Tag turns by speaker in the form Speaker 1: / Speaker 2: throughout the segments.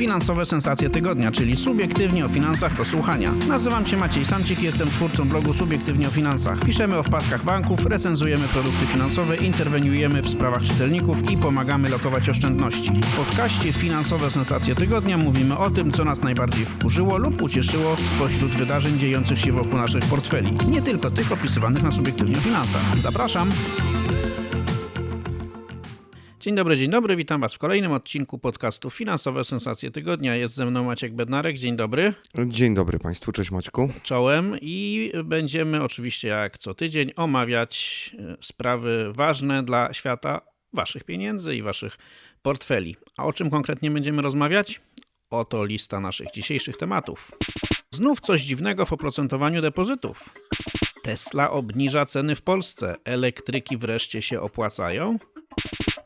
Speaker 1: Finansowe sensacje tygodnia, czyli subiektywnie o finansach do słuchania. Nazywam się Maciej Samcik, jestem twórcą blogu Subiektywnie o finansach. Piszemy o wpadkach banków, recenzujemy produkty finansowe, interweniujemy w sprawach czytelników i pomagamy lokować oszczędności. W podcaście Finansowe sensacje tygodnia mówimy o tym, co nas najbardziej wkurzyło lub ucieszyło spośród wydarzeń dziejących się wokół naszych portfeli. Nie tylko tych opisywanych na subiektywnie o finansach. Zapraszam! Dzień dobry, dzień dobry, witam Was w kolejnym odcinku podcastu Finansowe Sensacje Tygodnia. Jest ze mną Maciek Bednarek, dzień dobry,
Speaker 2: Dzień dobry Państwu, cześć Maćku.
Speaker 1: czołem i będziemy oczywiście jak co tydzień omawiać e, sprawy ważne dla świata Waszych pieniędzy i Waszych portfeli. A o czym konkretnie będziemy rozmawiać? Oto lista naszych dzisiejszych tematów. Znów coś dziwnego w oprocentowaniu depozytów. Tesla obniża ceny w Polsce. Elektryki wreszcie się opłacają?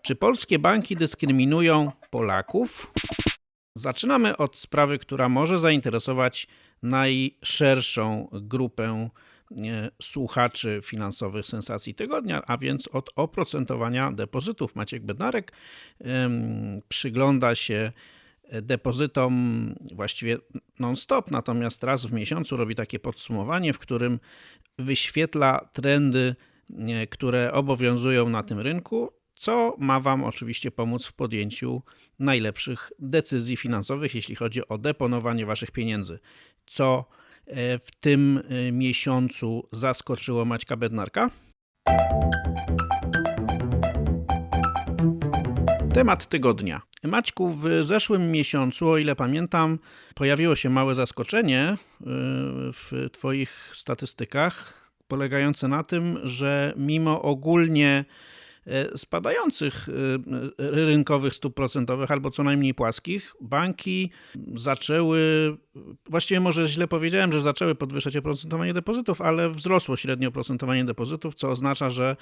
Speaker 1: Czy polskie banki dyskryminują Polaków? Zaczynamy od sprawy, która może zainteresować najszerszą grupę e, słuchaczy finansowych sensacji tygodnia, a więc od oprocentowania depozytów. Maciek Bednarek przygląda się depozytom właściwie non-stop, natomiast raz w miesiącu robi takie podsumowanie, w którym wyświetla trendy, e, które obowiązują na tym rynku, co ma Wam oczywiście pomóc w podjęciu najlepszych decyzji finansowych, jeśli chodzi o deponowanie Waszych pieniędzy. Co e, w tym e, miesiącu zaskoczyło Maćka Bednarka? Temat tygodnia. Maćku, w zeszłym miesiącu, o ile pamiętam, pojawiło się małe zaskoczenie y, w Twoich statystykach, polegające na tym, że mimo ogólnie e, spadających e, rynkowych stóp procentowych albo co najmniej płaskich, banki zaczęły, właściwie może źle powiedziałem, że zaczęły podwyższać oprocentowanie depozytów, ale wzrosło średnio oprocentowanie depozytów, co oznacza, że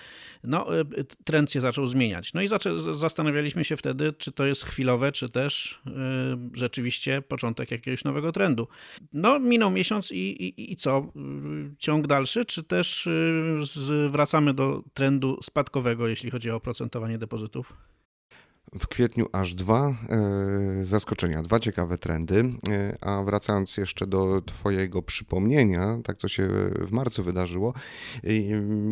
Speaker 1: no, e, trend się zaczął zmieniać. No i zastanawialiśmy się wtedy, czy to jest chwilowe, czy też rzeczywiście początek jakiegoś nowego trendu. No, minął miesiąc i, i, i co? Ciąg dalszy, czy też wracamy do trendu spadkowego, jeśli chodzi o oprocentowanie depozytów?
Speaker 2: W kwietniu aż dwa e, zaskoczenia, dwa ciekawe trendy. E, a wracając jeszcze do Twojego przypomnienia, tak co się w marcu wydarzyło, e,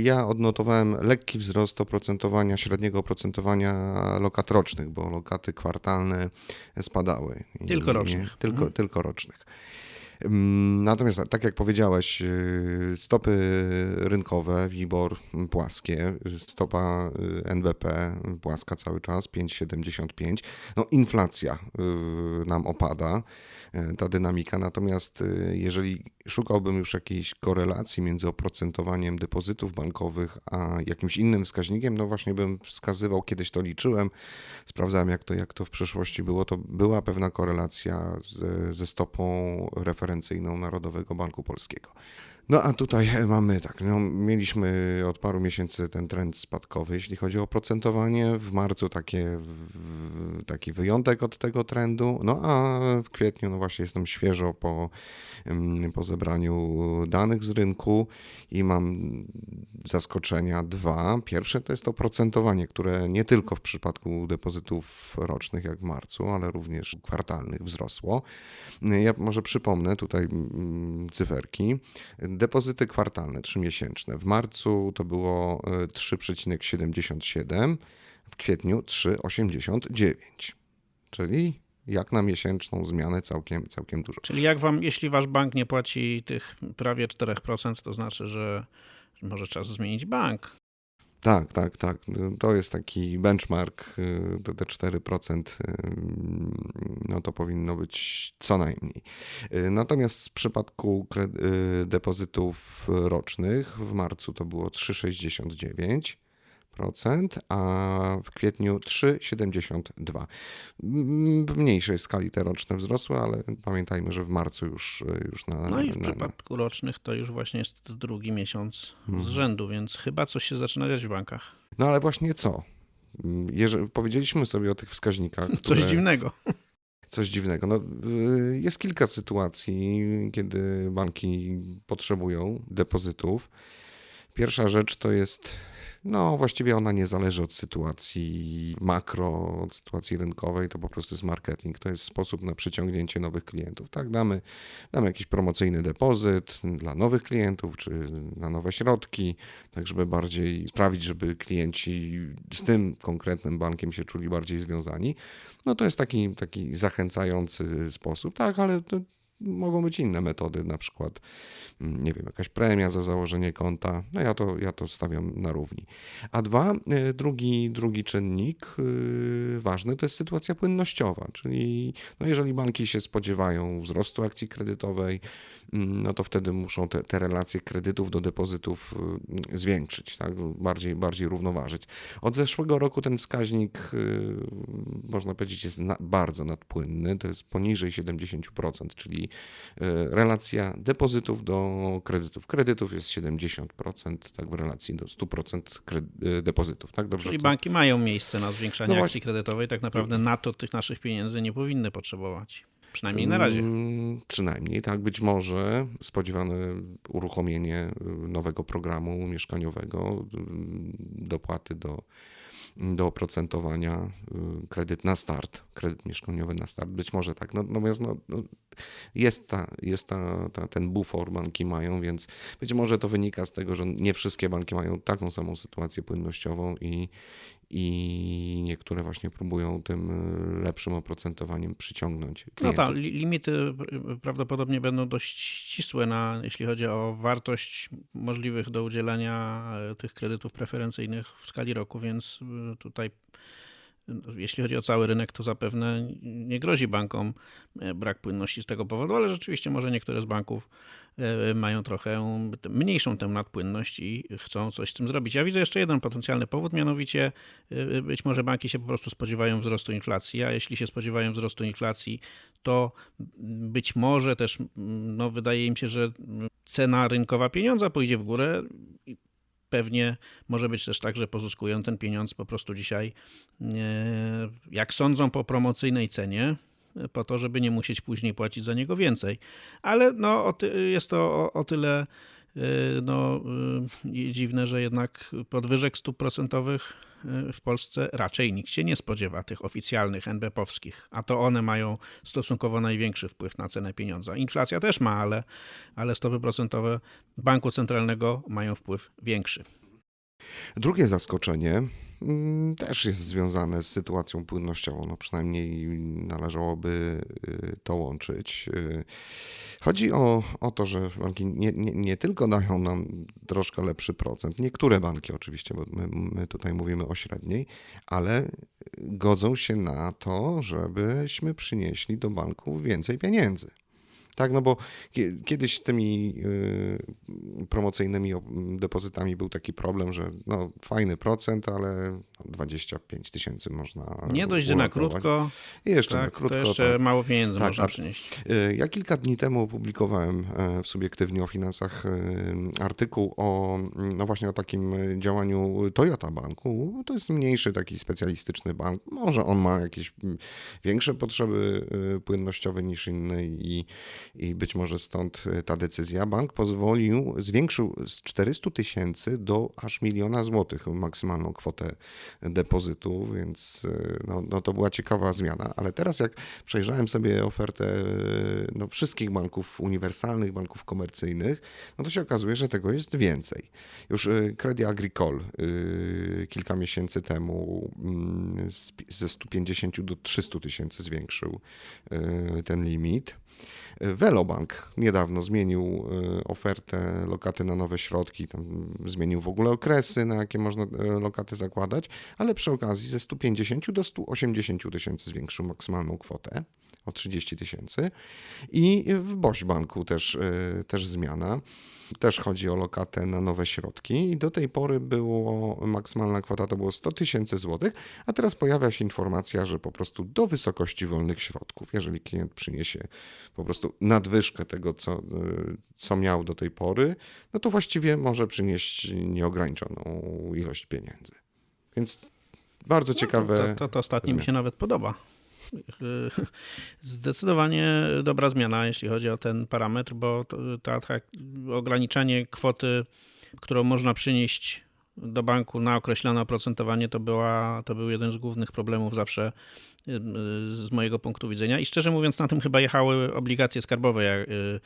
Speaker 2: ja odnotowałem lekki wzrost oprocentowania, średniego oprocentowania lokat rocznych, bo lokaty kwartalne spadały.
Speaker 1: Tylko rocznych.
Speaker 2: Tylko,
Speaker 1: Mhm.
Speaker 2: tylko rocznych. Natomiast tak jak powiedziałeś, yy, stopy rynkowe, WIBOR płaskie, stopa yy, NBP płaska cały czas, 5,75. No inflacja yy, nam opada, ta dynamika, natomiast jeżeli szukałbym już jakiejś korelacji między oprocentowaniem depozytów bankowych a jakimś innym wskaźnikiem, no właśnie bym wskazywał, kiedyś to liczyłem, sprawdzałem jak to, jak to w przeszłości było, to była pewna korelacja z, ze stopą referencyjną Narodowego Banku Polskiego. No a tutaj mamy tak, no, mieliśmy od paru miesięcy ten trend spadkowy, jeśli chodzi o oprocentowanie. W marcu takie, taki wyjątek od tego trendu, no a w kwietniu, no właśnie jestem świeżo po, ym, po zebraniu danych z rynku i mam zaskoczenia dwa. Pierwsze to jest to procentowanie, które nie tylko w przypadku depozytów rocznych, jak w marcu, ale również kwartalnych wzrosło. Ja może przypomnę tutaj mm, cyferki. Depozyty kwartalne, trzymiesięczne. W marcu to było e, 3,77, w kwietniu 3,89. Czyli jak na miesięczną zmianę całkiem, całkiem dużo.
Speaker 1: Czyli jak wam, jeśli wasz bank nie płaci tych prawie 4%, to znaczy, że może czas zmienić bank.
Speaker 2: Tak, tak, tak. To jest taki benchmark, y, te 4%, y, no to powinno być co najmniej. Y, Natomiast w przypadku depozytów rocznych w marcu to było 3,69%, a w kwietniu 3,72%. Mm, W mniejszej skali te roczne wzrosły, ale pamiętajmy, że w marcu już, już na...
Speaker 1: No i w
Speaker 2: na, na,
Speaker 1: przypadku rocznych to już właśnie jest drugi miesiąc z
Speaker 2: Mhm.
Speaker 1: rzędu, więc chyba coś się zaczyna dziać w bankach.
Speaker 2: no ale właśnie co? Jeżeli powiedzieliśmy sobie o tych wskaźnikach,
Speaker 1: Coś
Speaker 2: które,
Speaker 1: dziwnego.
Speaker 2: coś dziwnego. No, jest kilka sytuacji, kiedy banki potrzebują depozytów. Pierwsza rzecz to jest No, właściwie ona nie zależy od sytuacji makro, od sytuacji rynkowej, to po prostu jest marketing. To jest sposób na przyciągnięcie nowych klientów. Tak, damy, damy jakiś promocyjny depozyt dla nowych klientów, czy na nowe środki, tak żeby bardziej sprawić, żeby klienci z tym konkretnym bankiem się czuli bardziej związani. No to jest taki, taki zachęcający sposób, tak, ale to mogą być inne metody, na przykład, mm, nie wiem, jakaś premia za założenie konta. No ja to, ja to stawiam na równi. A dwa, y, drugi, drugi czynnik yy, ważny to jest sytuacja płynnościowa, czyli no jeżeli banki się spodziewają wzrostu akcji kredytowej, mm, no to wtedy muszą te, te relacje kredytów do depozytów y, zwiększyć, tak? bardziej, bardziej równoważyć. Od zeszłego roku ten wskaźnik, można powiedzieć, jest na, bardzo nadpłynny, to jest poniżej 70%, czyli y, relacja depozytów do kredytów. Kredytów jest 70%, tak w relacji do 100% kre- y, depozytów. Tak dobrze?
Speaker 1: Czyli
Speaker 2: to-
Speaker 1: banki mają miejsce na zwiększanie
Speaker 2: No
Speaker 1: akcji kredytowej, tak naprawdę na to tych naszych pieniędzy nie powinny potrzebować. Przynajmniej na razie.
Speaker 2: Mm, Przynajmniej, tak. Być może spodziewane uruchomienie y, nowego programu mieszkaniowego, y, dopłaty do, do oprocentowania, y, kredyt na start, kredyt mieszkaniowy na start. Być może tak. No, Natomiast no, no, jest, ta, jest ta, ta, ten bufor banki mają, więc być może to wynika z tego, że nie wszystkie banki mają taką samą sytuację płynnościową i, i niektóre właśnie próbują tym y, lepszym oprocentowaniem przyciągnąć
Speaker 1: No
Speaker 2: klientów.
Speaker 1: tak, li- limity y, prawdopodobnie będą dość ścisłe, na, jeśli chodzi o wartość możliwych do udzielania y, tych kredytów preferencyjnych w skali roku, więc tutaj jeśli chodzi o cały rynek, to zapewne nie grozi bankom y, brak płynności z tego powodu, ale rzeczywiście może niektóre z banków y, mają trochę mniejszą tę nadpłynność i chcą coś z tym zrobić. Ja widzę jeszcze jeden potencjalny powód, mianowicie y, być może banki się po prostu spodziewają wzrostu inflacji, a jeśli się spodziewają wzrostu inflacji, to być może też, no wydaje im się, że cena rynkowa pieniądza pójdzie w górę. Pewnie może być też tak, że pozyskują ten pieniądz po prostu dzisiaj, e, jak sądzą, po promocyjnej cenie, e, po to, żeby nie musieć później płacić za niego więcej. Ale no, jest to o, tyle e, no, dziwne, że jednak podwyżek stóp procentowych w Polsce raczej nikt się nie spodziewa, tych oficjalnych NBP-owskich, a to one mają stosunkowo największy wpływ na cenę pieniądza. Inflacja też ma, ale, ale stopy procentowe Banku Centralnego mają wpływ większy.
Speaker 2: Drugie zaskoczenie mm, też jest związane z sytuacją płynnościową, no przynajmniej należałoby y, to łączyć. Y, Chodzi o, o to, że banki nie, nie, nie tylko dają nam troszkę lepszy procent, niektóre banki oczywiście, bo my, my tutaj mówimy o średniej, ale godzą się na to, żebyśmy przynieśli do banku więcej pieniędzy. Tak, no bo kie- kiedyś z tymi y, promocyjnymi depozytami był taki problem, że no fajny procent, ale 25 tysięcy można.
Speaker 1: Nie dość, że na krótko,
Speaker 2: I jeszcze na
Speaker 1: tak,
Speaker 2: krótko.
Speaker 1: to jeszcze
Speaker 2: tak.
Speaker 1: mało pieniędzy
Speaker 2: Tak,
Speaker 1: można przynieść.
Speaker 2: Y, Ja kilka dni temu opublikowałem e, w Subiektywnie o finansach y, artykuł o, mm, no właśnie o takim działaniu Toyota Banku. To jest mniejszy taki specjalistyczny bank. Może on ma jakieś mm, większe potrzeby płynnościowe niż inne i, i być może stąd y, ta decyzja. Bank pozwolił, zwiększył z 400 tysięcy do aż miliona złotych maksymalną kwotę depozytu, więc y, no, no to była ciekawa zmiana. Ale teraz jak przejrzałem sobie ofertę y, no, wszystkich banków uniwersalnych, banków komercyjnych, no to się okazuje, że tego jest więcej. Już Credit Agricole kilka miesięcy temu mm, ze 150 do 300 tysięcy zwiększył ten limit. Velobank niedawno zmienił y, ofertę lokaty na nowe środki, zmienił w ogóle okresy, na jakie można y, lokaty zakładać, ale przy okazji ze 150 do 180 tysięcy zwiększył maksymalną kwotę o 30 tysięcy. I w Boś Banku też, y, też zmiana. Też chodzi o lokatę na nowe środki. I do tej pory było maksymalna kwota to było 100 tysięcy złotych, a teraz pojawia się informacja, że po prostu do wysokości wolnych środków, jeżeli klient przyniesie po prostu nadwyżkę tego, co, y, co miał do tej pory, no to właściwie może przynieść nieograniczoną ilość pieniędzy. Więc bardzo ciekawe.
Speaker 1: To, to, to ostatnie mi się nawet podoba. Zdecydowanie dobra zmiana, jeśli chodzi o ten parametr, bo to, ta ograniczanie kwoty, którą można przynieść do banku na określone oprocentowanie to, była, to był jeden z głównych problemów zawsze y, y, z mojego punktu widzenia. I szczerze mówiąc, na tym chyba jechały obligacje skarbowe. y,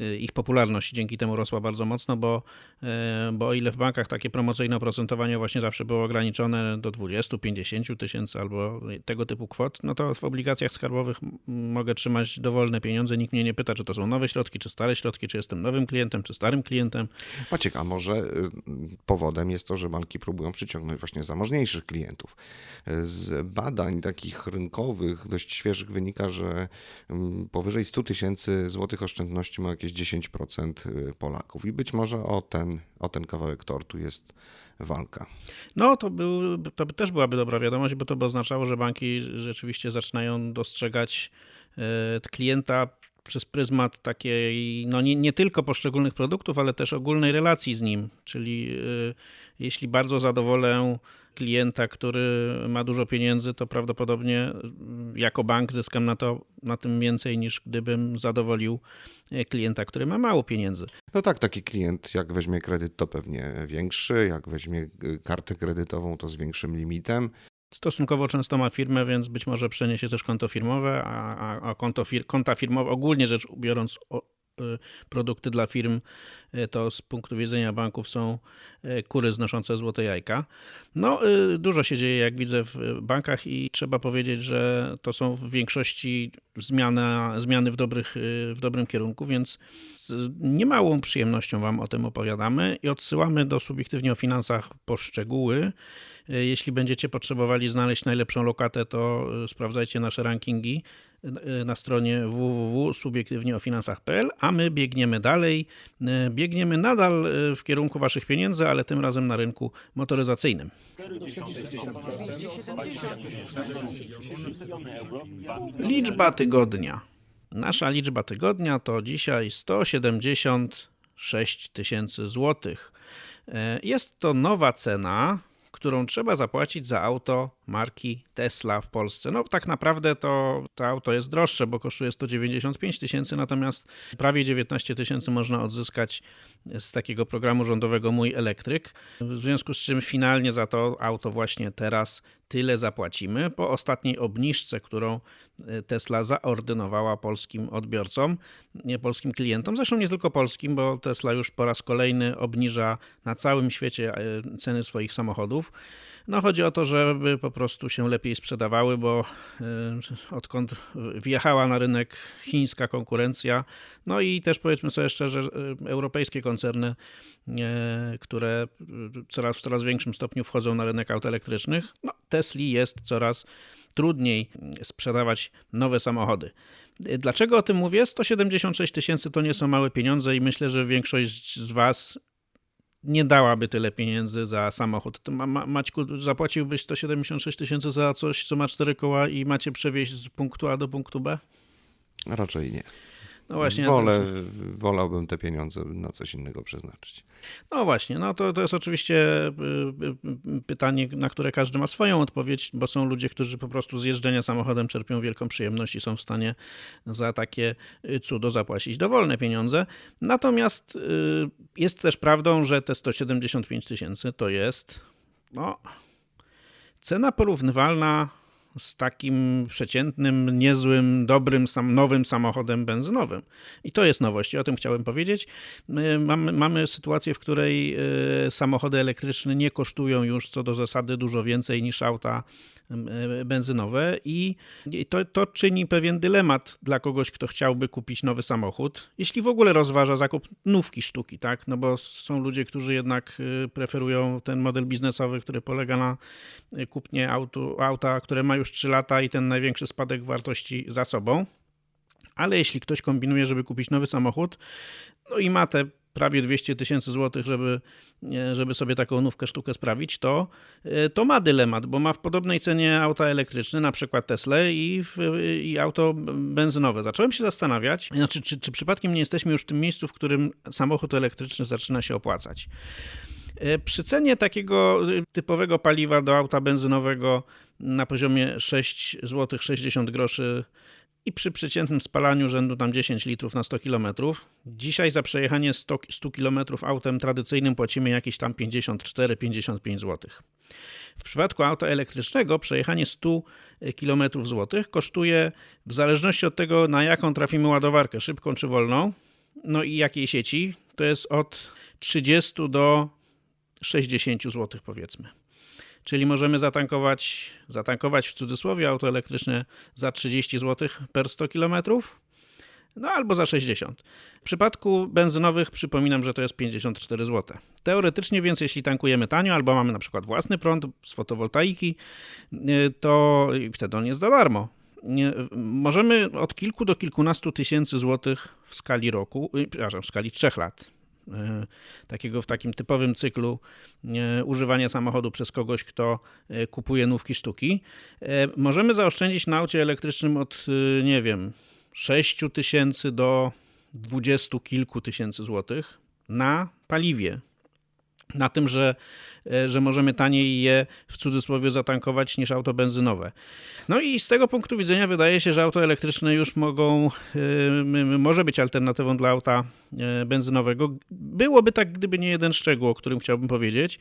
Speaker 1: y, Ich popularność dzięki temu rosła bardzo mocno, bo, y, bo o ile w bankach takie promocyjne oprocentowanie właśnie zawsze było ograniczone do 20-50 tysięcy albo tego typu kwot, no to w obligacjach skarbowych mogę trzymać dowolne pieniądze. Nikt mnie nie pyta, czy to są nowe środki, czy stare środki, czy jestem nowym klientem, czy starym klientem.
Speaker 2: Maciek, a może powodem jest to, że banki próbują przyciągnąć właśnie zamożniejszych klientów. Z badań takich rynkowych, dość świeżych wynika, że mm, powyżej 100 tysięcy złotych oszczędności ma jakieś 10% Polaków. I być może o ten, o ten kawałek tortu jest walka.
Speaker 1: No, to, był, to też byłaby dobra wiadomość, bo to by oznaczało, że banki rzeczywiście zaczynają dostrzegać e, klienta przez pryzmat takiej, no nie, nie tylko poszczególnych produktów, ale też ogólnej relacji z nim. Czyli e, jeśli bardzo zadowolę klienta, który ma dużo pieniędzy, to prawdopodobnie mm, jako bank zyskam na, to, na tym więcej niż gdybym zadowolił e, klienta, który ma mało pieniędzy.
Speaker 2: No tak, taki klient jak weźmie kredyt to pewnie większy, jak weźmie y, kartę kredytową to z większym limitem.
Speaker 1: Stosunkowo często ma firmę, więc być może przeniesie też konto firmowe, a, a, konto fir, konta firmowe, ogólnie rzecz biorąc, produkty dla firm, y, to z punktu widzenia banków są y, kury znoszące złote jajka. No, y, dużo się dzieje, jak widzę, w bankach i trzeba powiedzieć, że to są w większości zmiana, zmiany w, dobrych, y, w dobrym kierunku, więc z niemałą przyjemnością Wam o tym opowiadamy i odsyłamy do subiektywnie o finansach po szczegóły. Y, Jeśli będziecie potrzebowali znaleźć najlepszą lokatę, to y, sprawdzajcie nasze rankingi y, na stronie www.subiektywnieofinansach.pl, a my biegniemy dalej. Biegniemy nadal y, w kierunku Waszych pieniędzy, ale tym razem na rynku motoryzacyjnym. Liczba tygodnia. Nasza liczba tygodnia to dzisiaj 176 tysięcy złotych. E, Jest to nowa cena, którą trzeba zapłacić za auto marki Tesla w Polsce. No tak naprawdę to, to auto jest droższe, bo kosztuje 195 tysięcy, natomiast prawie 19 tysięcy można odzyskać z takiego programu rządowego Mój Elektryk. W związku z czym finalnie za to auto właśnie teraz tyle zapłacimy po ostatniej obniżce, którą e, Tesla zaordynowała polskim odbiorcom, polskim klientom, zresztą nie tylko polskim, bo Tesla już po raz kolejny obniża na całym świecie e, ceny swoich samochodów. No chodzi o to, żeby po prostu się lepiej sprzedawały, bo e, odkąd wjechała na rynek chińska konkurencja, no i też powiedzmy sobie szczerze, e, europejskie koncerny, e, które coraz w coraz większym stopniu wchodzą na rynek aut elektrycznych, no Tesli jest coraz trudniej sprzedawać nowe samochody. Dlaczego o tym mówię? 176 tysięcy to nie są małe pieniądze i myślę, że większość z Was nie dałaby tyle pieniędzy za samochód. To ma, ma, Maćku, zapłaciłbyś 176 tysięcy za coś, co ma cztery koła i macie przewieźć z punktu A do punktu B?
Speaker 2: Raczej nie.
Speaker 1: No właśnie.
Speaker 2: Wolę, wolałbym te pieniądze na coś innego przeznaczyć.
Speaker 1: No właśnie, no to, to jest oczywiście y, y, pytanie, na które każdy ma swoją odpowiedź, bo są ludzie, którzy po prostu z jeżdżenia samochodem czerpią wielką przyjemność i są w stanie za takie y, cudo zapłacić dowolne pieniądze. Natomiast jest też prawdą, że te 175 tysięcy to jest no, cena porównywalna z takim przeciętnym, niezłym, dobrym, sam, nowym samochodem benzynowym. I to jest nowość i o tym chciałem powiedzieć. My mamy, mamy sytuację, w której y, samochody elektryczne nie kosztują już co do zasady dużo więcej niż auta benzynowe i, i to, to czyni pewien dylemat dla kogoś, kto chciałby kupić nowy samochód, jeśli w ogóle rozważa zakup nówki sztuki, tak? No bo są ludzie, którzy jednak y, preferują ten model biznesowy, który polega na y, kupnie autu, auta, które ma już 3 lata i ten największy spadek wartości za sobą. Ale jeśli ktoś kombinuje, żeby kupić nowy samochód, no i ma te prawie 200 tysięcy złotych, żeby, żeby sobie taką nówkę sztukę sprawić, to, to ma dylemat, bo ma w podobnej cenie auta elektryczne, na przykład Tesla i, i auto benzynowe. Zacząłem się zastanawiać, znaczy, czy, czy przypadkiem nie jesteśmy już w tym miejscu, w którym samochód elektryczny zaczyna się opłacać. Przy cenie takiego typowego paliwa do auta benzynowego na poziomie 6 zł 60 groszy i przy przeciętnym spalaniu rzędu tam 10 litrów na 100 km. Dzisiaj za przejechanie 100, 100 km autem tradycyjnym płacimy jakieś tam 54-55 zł. W przypadku auta elektrycznego przejechanie 100 km złotych kosztuje w zależności od tego, na jaką trafimy ładowarkę, szybką czy wolną, no i jakiej sieci, to jest od 30 do 60 zł powiedzmy. Czyli możemy zatankować, zatankować w cudzysłowie auto elektryczne za 30 zł per 100 km, no albo za 60. W przypadku benzynowych przypominam, że to jest 54 zł. Teoretycznie więc jeśli tankujemy tanio albo mamy na przykład własny prąd z fotowoltaiki, to wtedy on jest za darmo. Możemy od kilku do kilkunastu tysięcy złotych w skali roku, przepraszam, w skali trzech lat takiego w takim typowym cyklu używania samochodu przez kogoś, kto kupuje nówki sztuki. Możemy zaoszczędzić na aucie elektrycznym od, nie wiem, 6 tysięcy do 20 kilku tysięcy złotych na paliwie. Na tym, że, że możemy taniej je w cudzysłowie zatankować niż auto benzynowe. No i z tego punktu widzenia wydaje się, że auto elektryczne już mogą, może być alternatywą dla auta benzynowego. Byłoby tak, gdyby nie jeden szczegół, o którym chciałbym powiedzieć.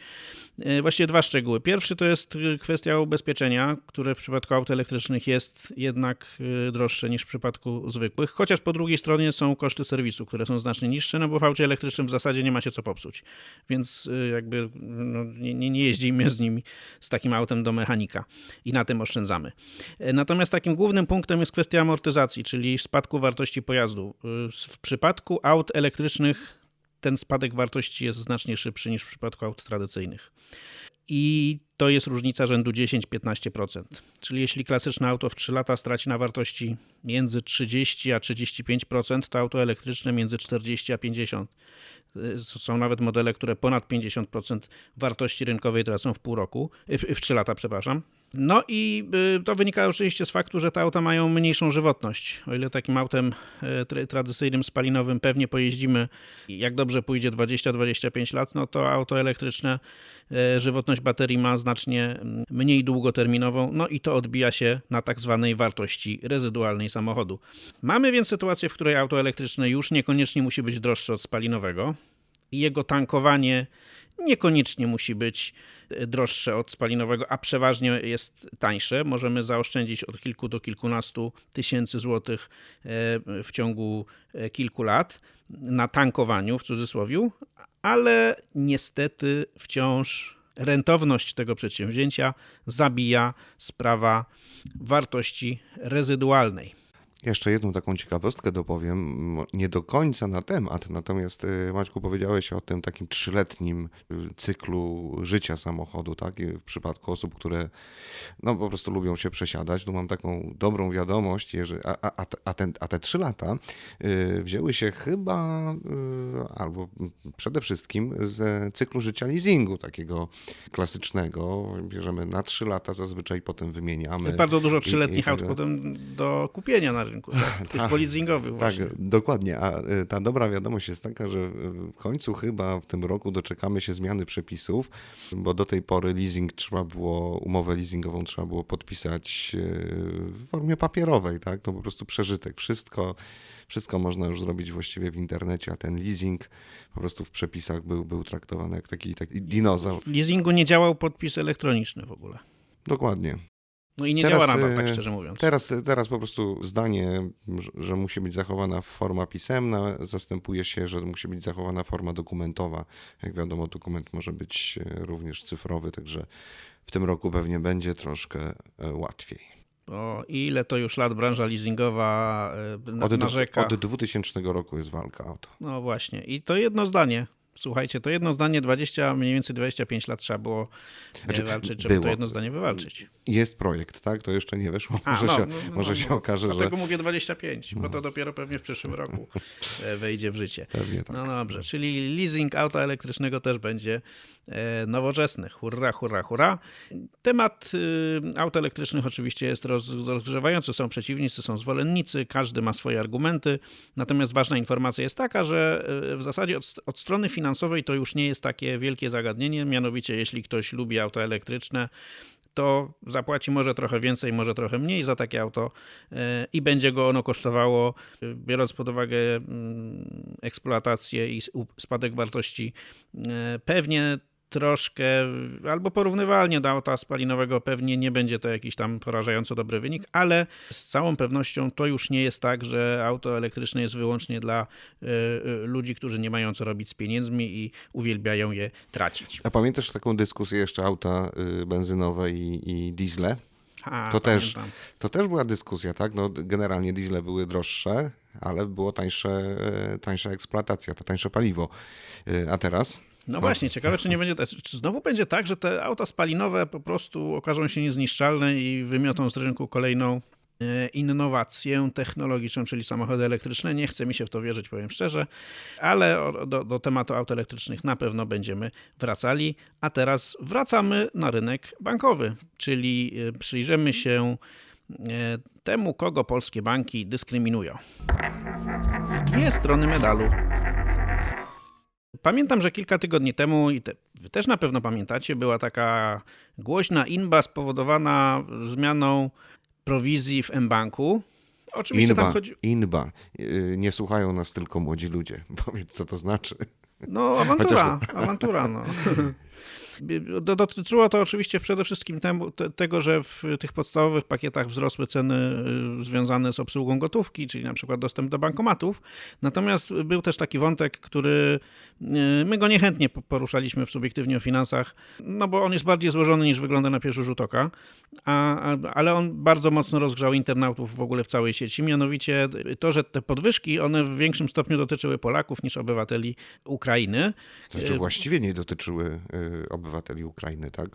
Speaker 1: Właściwie dwa szczegóły. Pierwszy to jest kwestia ubezpieczenia, które w przypadku aut elektrycznych jest jednak droższe niż w przypadku zwykłych, chociaż po drugiej stronie są koszty serwisu, które są znacznie niższe, no bo w aucie elektrycznym w zasadzie nie ma się co popsuć, więc jakby no, nie, nie jeździmy z nimi, z takim autem do mechanika i na tym oszczędzamy. Natomiast takim głównym punktem jest kwestia amortyzacji, czyli spadku wartości pojazdu. W przypadku aut elektrycznych ten spadek wartości jest znacznie szybszy niż w przypadku aut tradycyjnych. I to jest różnica rzędu 10-15%. Czyli jeśli klasyczne auto w 3 lata straci na wartości między 30 a 35%, to auto elektryczne między 40 a 50%. Są nawet modele, które ponad 50% wartości rynkowej tracą w pół roku, w, w 3 lata, przepraszam. No i to wynika oczywiście z faktu, że te auta mają mniejszą żywotność. O ile takim autem tradycyjnym, spalinowym pewnie pojeździmy, jak dobrze pójdzie 20-25 lat, no to auto elektryczne żywotność baterii ma znacznie mniej długoterminową, no i to odbija się na tak zwanej wartości rezydualnej samochodu. Mamy więc sytuację, w której auto elektryczne już niekoniecznie musi być droższe od spalinowego i jego tankowanie niekoniecznie musi być droższe od spalinowego, a przeważnie jest tańsze. Możemy zaoszczędzić od kilku do kilkunastu tysięcy złotych w ciągu kilku lat na tankowaniu w cudzysłowie, ale niestety wciąż rentowność tego przedsięwzięcia zabija sprawa wartości rezydualnej.
Speaker 2: Jeszcze jedną taką ciekawostkę dopowiem, nie do końca na temat, natomiast Maćku powiedziałeś o tym takim trzyletnim cyklu życia samochodu, tak? I w przypadku osób, które no po prostu lubią się przesiadać, tu mam taką dobrą wiadomość, a, a, a, ten, a te trzy lata wzięły się chyba albo przede wszystkim z cyklu życia leasingu takiego klasycznego. Bierzemy na trzy lata, zazwyczaj potem wymieniamy.
Speaker 1: Jest bardzo dużo trzyletnich aut potem do kupienia na rynku, tak, tych polizingowych właśnie.
Speaker 2: Tak, dokładnie. A ta dobra wiadomość jest taka, że w końcu chyba w tym roku doczekamy się zmiany przepisów, bo do tej pory leasing trzeba było, umowę leasingową trzeba było podpisać w formie papierowej, tak? To po prostu przeżytek. Wszystko, wszystko można już zrobić właściwie w internecie, a ten leasing po prostu w przepisach był, był traktowany jak taki, taki dinozaur.
Speaker 1: W leasingu nie działał podpis elektroniczny w ogóle.
Speaker 2: Dokładnie.
Speaker 1: No i nie teraz, działa rabat, tak szczerze mówiąc.
Speaker 2: Teraz, teraz po prostu zdanie, że musi być zachowana forma pisemna, zastępuje się, że musi być zachowana forma dokumentowa. Jak wiadomo, dokument może być również cyfrowy, także w tym roku pewnie będzie troszkę łatwiej.
Speaker 1: O ile to już lat branża leasingowa narzeka.
Speaker 2: Od, od 2000 roku jest walka o to.
Speaker 1: No właśnie. I to jedno zdanie. Słuchajcie, to jedno zdanie 20, mniej więcej 25 lat trzeba było znaczy, walczyć, żeby było. to jedno zdanie wywalczyć.
Speaker 2: Jest projekt, tak? To jeszcze nie wyszło. Może, A, no, się, no, może no, się okaże,
Speaker 1: dlatego
Speaker 2: że...
Speaker 1: Dlatego mówię 25, bo to dopiero pewnie w przyszłym roku wejdzie w życie.
Speaker 2: Pewnie tak.
Speaker 1: No dobrze, czyli leasing auta elektrycznego też będzie nowoczesny. Hurra, hurra, hurra. Temat aut elektrycznych oczywiście jest rozgrzewający. Są przeciwnicy, są zwolennicy, każdy ma swoje argumenty. Natomiast ważna informacja jest taka, że w zasadzie od, od strony finansowej to już nie jest takie wielkie zagadnienie. Mianowicie, jeśli ktoś lubi auta elektryczne, to zapłaci może trochę więcej, może trochę mniej za takie auto e, i będzie go ono kosztowało, e, biorąc pod uwagę mm, eksploatację i spadek wartości, e, pewnie troszkę albo porównywalnie do auta spalinowego pewnie nie będzie to jakiś tam porażająco dobry wynik, ale z całą pewnością to już nie jest tak, że auto elektryczne jest wyłącznie dla e, e, ludzi, którzy nie mają co robić z pieniędzmi i uwielbiają je tracić.
Speaker 2: A pamiętasz taką dyskusję jeszcze auta y, benzynowe i, i diesle?
Speaker 1: A,
Speaker 2: To też. To też była dyskusja, tak? No, generalnie diesle były droższe, ale było tańsze, e, tańsza eksploatacja, to tańsze paliwo. Y, A teraz?
Speaker 1: No właśnie, ciekawe, czy nie będzie tak. Czy znowu będzie tak, że te auta spalinowe po prostu okażą się niezniszczalne i wymiotą z rynku kolejną e, innowację technologiczną, czyli samochody elektryczne. Nie chce mi się w to wierzyć, powiem szczerze, ale do, do tematu aut elektrycznych na pewno będziemy wracali. A teraz wracamy na rynek bankowy, czyli e, przyjrzymy się e, temu, kogo polskie banki dyskryminują. Dwie strony medalu. Pamiętam, że kilka tygodni temu, i te, wy też na pewno pamiętacie, była taka głośna inba spowodowana zmianą prowizji w mBanku. Oczywiście tam
Speaker 2: Inba,
Speaker 1: chodzi.
Speaker 2: inba. Y, Nie słuchają nas tylko młodzi ludzie. Powiedz, co to znaczy.
Speaker 1: No, awantura, awantura, no. Do- Dotyczyło to oczywiście przede wszystkim temu, te, tego, że w tych podstawowych pakietach wzrosły ceny y, związane z obsługą gotówki, czyli na przykład dostęp do bankomatów. Natomiast był też taki wątek, który y, my go niechętnie po- poruszaliśmy w subiektywnie o finansach, no bo on jest bardziej złożony niż wygląda na pierwszy rzut oka, a, a, ale on bardzo mocno rozgrzał internautów w ogóle w całej sieci. Mianowicie to, że te podwyżki, one w większym stopniu dotyczyły Polaków niż obywateli Ukrainy.
Speaker 2: To jeszcze właściwie nie dotyczyły y, obywateli Ukrainy, tak?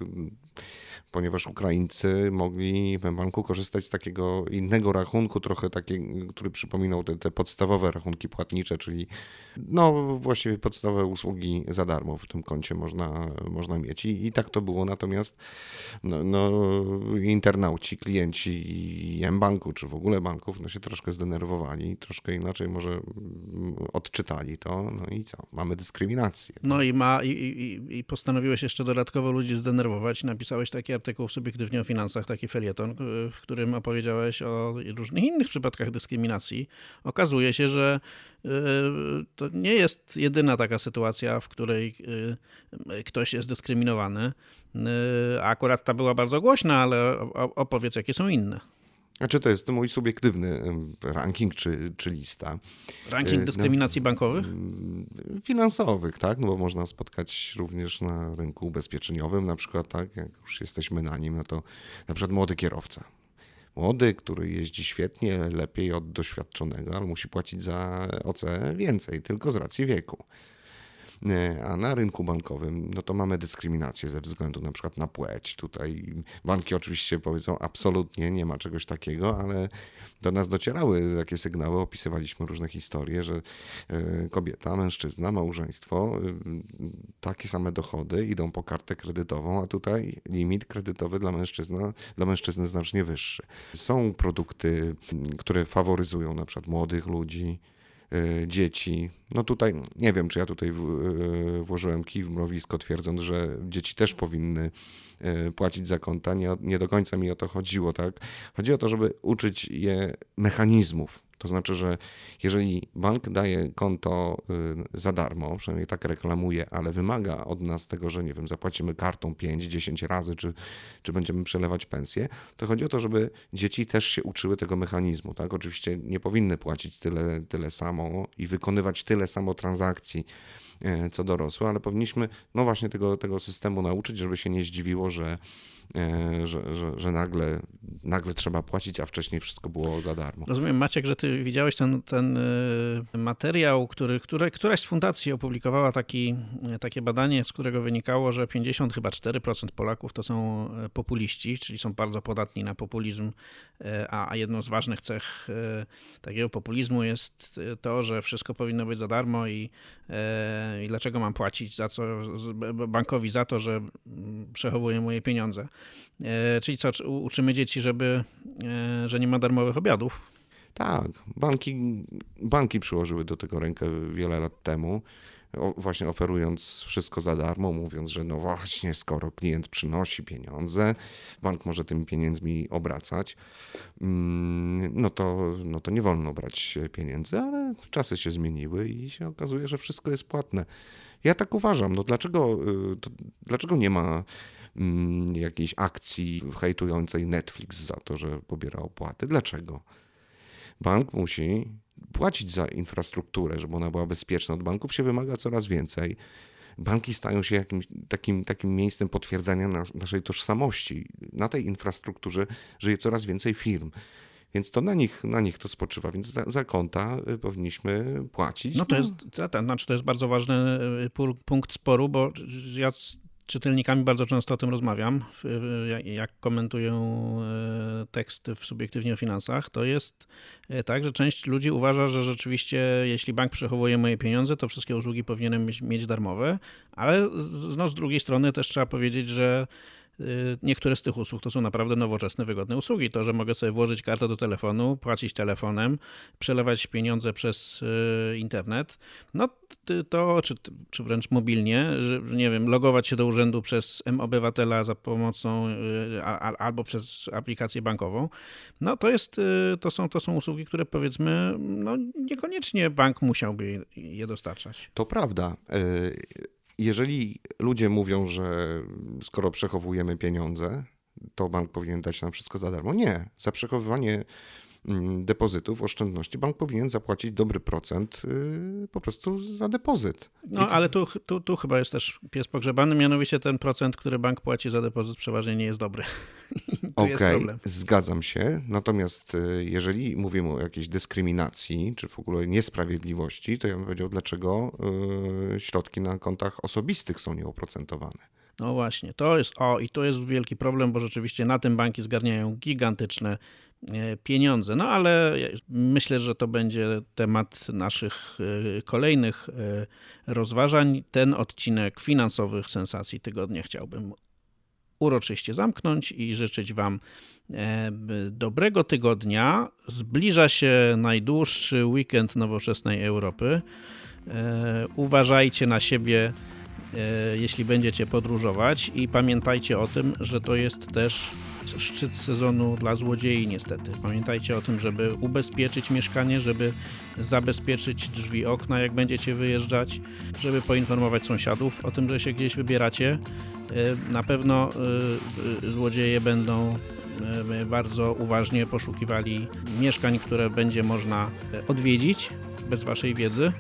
Speaker 2: Ponieważ Ukraińcy mogli w banku korzystać z takiego innego rachunku, trochę taki, który przypominał te, te podstawowe rachunki płatnicze, czyli no właściwie podstawowe usługi za darmo w tym koncie można, można mieć. I, I tak to było, natomiast no, no, internauci, klienci M-Banku, czy w ogóle banków, no się troszkę zdenerwowali, troszkę inaczej może odczytali to, no i co? Mamy dyskryminację.
Speaker 1: No i ma i, i, i postanowiłeś jeszcze dodatkowo ludzi zdenerwować. Napisałeś taki artykuł w subiektywnie o finansach, taki felieton, w którym opowiedziałeś o różnych innych przypadkach dyskryminacji. Okazuje się, że y, to nie jest jedyna taka sytuacja, w której y, ktoś jest dyskryminowany. Y, akurat ta była bardzo głośna, ale opowiedz, jakie są inne.
Speaker 2: Znaczy to jest mój subiektywny ranking czy, czy lista
Speaker 1: Ranking
Speaker 2: Y, no.
Speaker 1: dyskryminacji bankowych?
Speaker 2: mm, finansowych, tak? No bo można spotkać również na rynku ubezpieczeniowym, na przykład, tak? Jak już jesteśmy na nim, no to na przykład młody kierowca. Młody, który jeździ świetnie, lepiej od doświadczonego, ale musi płacić za OC więcej, tylko z racji wieku. Nie, A na rynku bankowym, no to mamy dyskryminację ze względu na przykład na płeć. Tutaj banki oczywiście powiedzą absolutnie nie ma czegoś takiego, ale do nas docierały takie sygnały, opisywaliśmy różne historie, że e, kobieta, mężczyzna, małżeństwo, y, takie same dochody idą po kartę kredytową, a tutaj limit kredytowy dla mężczyzna, dla mężczyzny znacznie wyższy. Są produkty, które faworyzują na przykład młodych ludzi, dzieci. No tutaj nie wiem, czy ja tutaj y, włożyłem kij w mrowisko, twierdząc, że dzieci też powinny y, płacić za konta. Nie, nie do końca mi o to chodziło, tak? Chodzi o to, żeby uczyć je mechanizmów. To znaczy, że jeżeli bank daje konto y, za darmo, przynajmniej tak reklamuje, ale wymaga od nas tego, że nie wiem, zapłacimy kartą 5-10 razy, czy, czy będziemy przelewać pensję, to chodzi o to, żeby dzieci też się uczyły tego mechanizmu. Tak? Oczywiście nie powinny płacić tyle, tyle samo i wykonywać tyle samo transakcji co dorosłe, ale powinniśmy no właśnie tego, tego systemu nauczyć, żeby się nie zdziwiło, że, e, że, że, że nagle, nagle trzeba płacić, a wcześniej wszystko było za darmo.
Speaker 1: Rozumiem, Maciek, że ty widziałeś ten, ten y, materiał, który, który któraś z fundacji opublikowała taki, takie badanie, z którego wynikało, że 50 chyba 4% Polaków to są populiści, czyli są bardzo podatni na populizm, a, a jedną z ważnych cech takiego populizmu jest to, że wszystko powinno być za darmo i, i dlaczego mam płacić za co, bankowi za to, że mm, przechowuje moje pieniądze. Y, Czyli co, uczymy dzieci, żeby, y, że nie ma darmowych obiadów?
Speaker 2: Tak, banki, banki przyłożyły do tego rękę wiele lat temu. Właśnie oferując wszystko za darmo, mówiąc, że no właśnie, skoro klient przynosi pieniądze, bank może tymi pieniędzmi obracać, mm, no to, no to nie wolno brać pieniędzy, ale czasy się zmieniły i się okazuje, że wszystko jest płatne. Ja tak uważam. No dlaczego, y, to, dlaczego nie ma mm, jakiejś akcji hejtującej Netflix za to, że pobiera opłaty? Dlaczego? Bank musi płacić za infrastrukturę, żeby ona była bezpieczna. Od banków się wymaga coraz więcej. Banki stają się jakimś takim, takim miejscem potwierdzania na, naszej tożsamości. Na tej infrastrukturze żyje coraz więcej firm. Więc to na nich, na nich to spoczywa, więc za, za konta y, powinniśmy płacić.
Speaker 1: No to jest, to, to, znaczy to jest bardzo ważny y, pu- punkt sporu, bo ja z czytelnikami bardzo często o tym rozmawiam, jak- komentują e, teksty w Subiektywnie o Finansach, to jest e, tak, że część ludzi uważa, że rzeczywiście jeśli bank przechowuje moje pieniądze, to wszystkie usługi powinienem mieć, darmowe, ale z, no, z drugiej strony też trzeba powiedzieć, że niektóre z tych usług to są naprawdę nowoczesne, wygodne usługi. To, że mogę sobie włożyć kartę do telefonu, płacić telefonem, przelewać pieniądze przez y, internet, no to, czy, czy wręcz mobilnie, że, nie wiem, logować się do urzędu przez M-Obywatela za pomocą y, a, albo przez aplikację bankową, no to jest, y, to są, to są usługi, które powiedzmy, no niekoniecznie bank musiałby je dostarczać.
Speaker 2: To prawda. Jeżeli ludzie mówią, że skoro przechowujemy pieniądze, to bank powinien dać nam wszystko za darmo. Nie. Za przechowywanie depozytów, oszczędności bank powinien zapłacić dobry procent y, po prostu za depozyt.
Speaker 1: No, ale tu, tu, tu chyba jest też pies pogrzebany, mianowicie ten procent, który bank płaci za depozyt przeważnie nie jest dobry.
Speaker 2: Okej,
Speaker 1: problem.
Speaker 2: zgadzam się. Natomiast y, jeżeli mówimy o jakiejś dyskryminacji, czy w ogóle niesprawiedliwości, to ja bym powiedział, dlaczego y, środki na kontach osobistych są nieoprocentowane.
Speaker 1: No właśnie, to jest, o i to jest wielki problem, bo rzeczywiście na tym banki zgarniają gigantyczne e, pieniądze. No ale myślę, że to będzie temat naszych e, kolejnych e, rozważań. Ten odcinek finansowych sensacji tygodnia chciałbym uroczyście zamknąć i życzyć Wam dobrego tygodnia. Zbliża się najdłuższy weekend nowoczesnej Europy. Uważajcie na siebie, jeśli będziecie podróżować i pamiętajcie o tym, że to jest też szczyt sezonu dla złodziei niestety. Pamiętajcie o tym, żeby ubezpieczyć mieszkanie, żeby zabezpieczyć drzwi, okna, jak będziecie wyjeżdżać, żeby poinformować sąsiadów o tym, że się gdzieś wybieracie. E, Na pewno e, e, złodzieje będą e, bardzo uważnie poszukiwali mieszkań, które będzie można e, odwiedzić bez waszej wiedzy,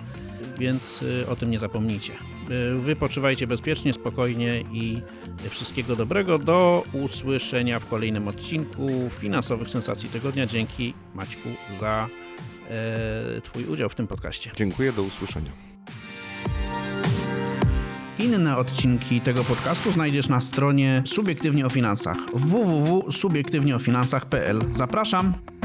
Speaker 1: więc e, o tym nie zapomnijcie. E, Wypoczywajcie bezpiecznie, spokojnie i wszystkiego dobrego. Do usłyszenia w kolejnym odcinku finansowych sensacji tygodnia. Dzięki Maćku za e, Twój udział w tym podcaście.
Speaker 2: Dziękuję, do usłyszenia.
Speaker 1: Inne odcinki tego podcastu znajdziesz na stronie Subiektywnie o Finansach www.subiektywnieofinansach.pl. Zapraszam!